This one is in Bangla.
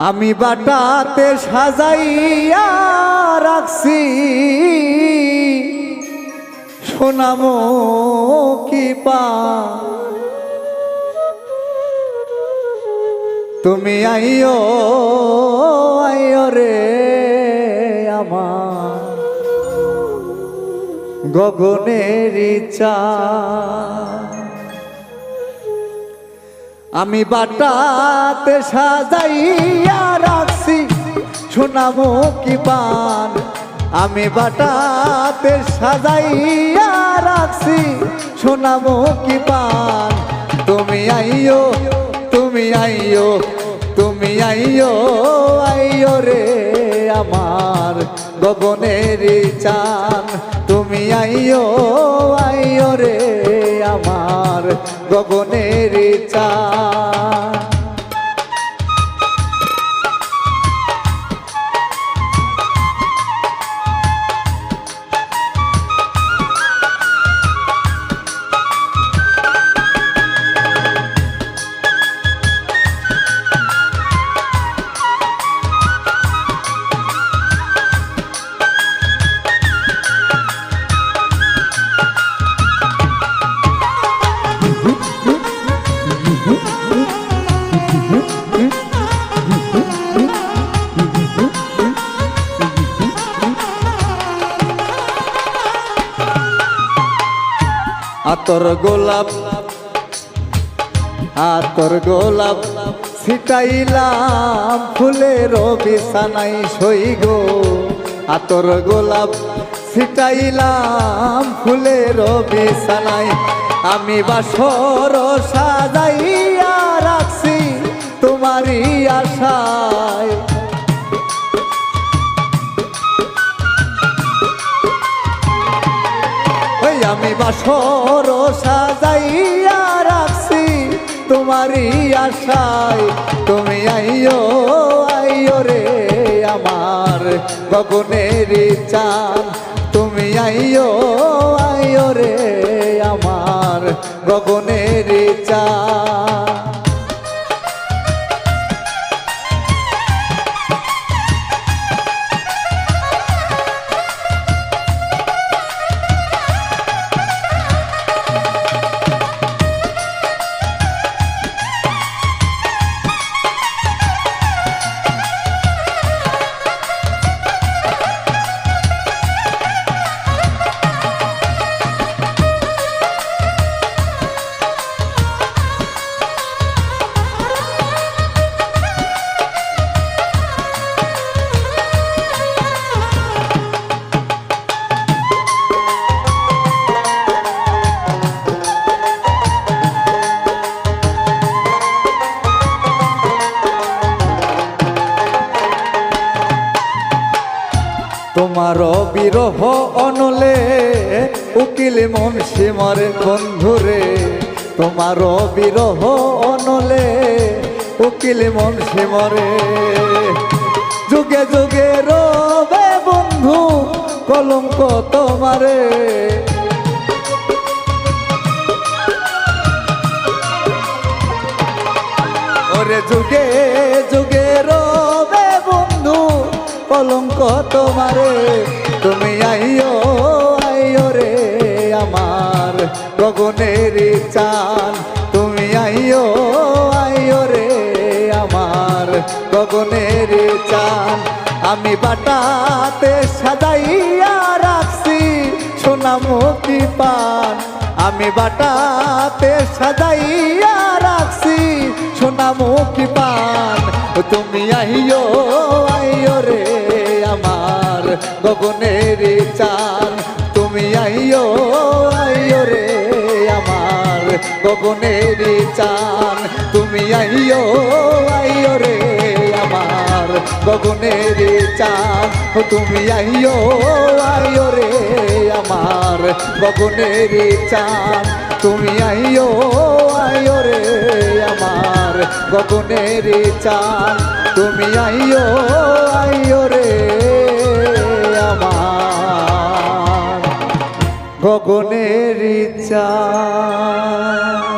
আমি বাটাতে সাজাইয়া রাখছি। শোনামো কি পা তুমি আইও আইও রে আমার। গগনের চা। আমি বাটাতে সাজাইয়া রাখছি শোনামো কি পান? আমি বাটাতে সাজাইয়া রাখছি শোনামো কি পান? তুমি আইও তুমি আইও তুমি আইও আইও রে আমার গগনের চান। তুমি আইও আইও রে আমার গগনের চান আতর গোলাপ আতর গোলাপ ছিটাইলাম ফুলের বিছানাই সই গো। আতর গোলাপ ছিটাইলাম ফুলের বিছানাই আমি বাসর সাজাইয়া রাখছি তোমারই আশায় আমি বাসর সাজাইয়া রাখছি। তোমারই আশায় তুমি আইও আইও রে আমার গগনের চান তুমি আইও আইও রে আমার গগনের চান তোমার বিরহ অনলে, উকিল মুন্সি মরে বন্ধুরে। তোমার বিরহ অনলে, উকিল মুন্সি মরে। যুগে যুগে রবে বন্ধু কলঙ্ক তোমারে। ওরে যুগে যুগে তোমারে, তুমি আইও আইও রে আমার গগনের চান তুমি আইও আইও রে আমার গগনের চান আমি বাটাতে সাজাইয়া রাখছি সোনামুখী পান। আমি বাটাতে সাজাইয়া রাখছি সোনামুখী পান। তুমি আইও চান। তুমি আইও আইও রে আমার গগনের চান। তুমি আইও আইও রে আমার গগনের চান। তুমি আইও আইও রে আমার গগনের চান। তুমি আইও আইও রে আমার গগনের চান। তুমি আইও আইও রে গগনের চান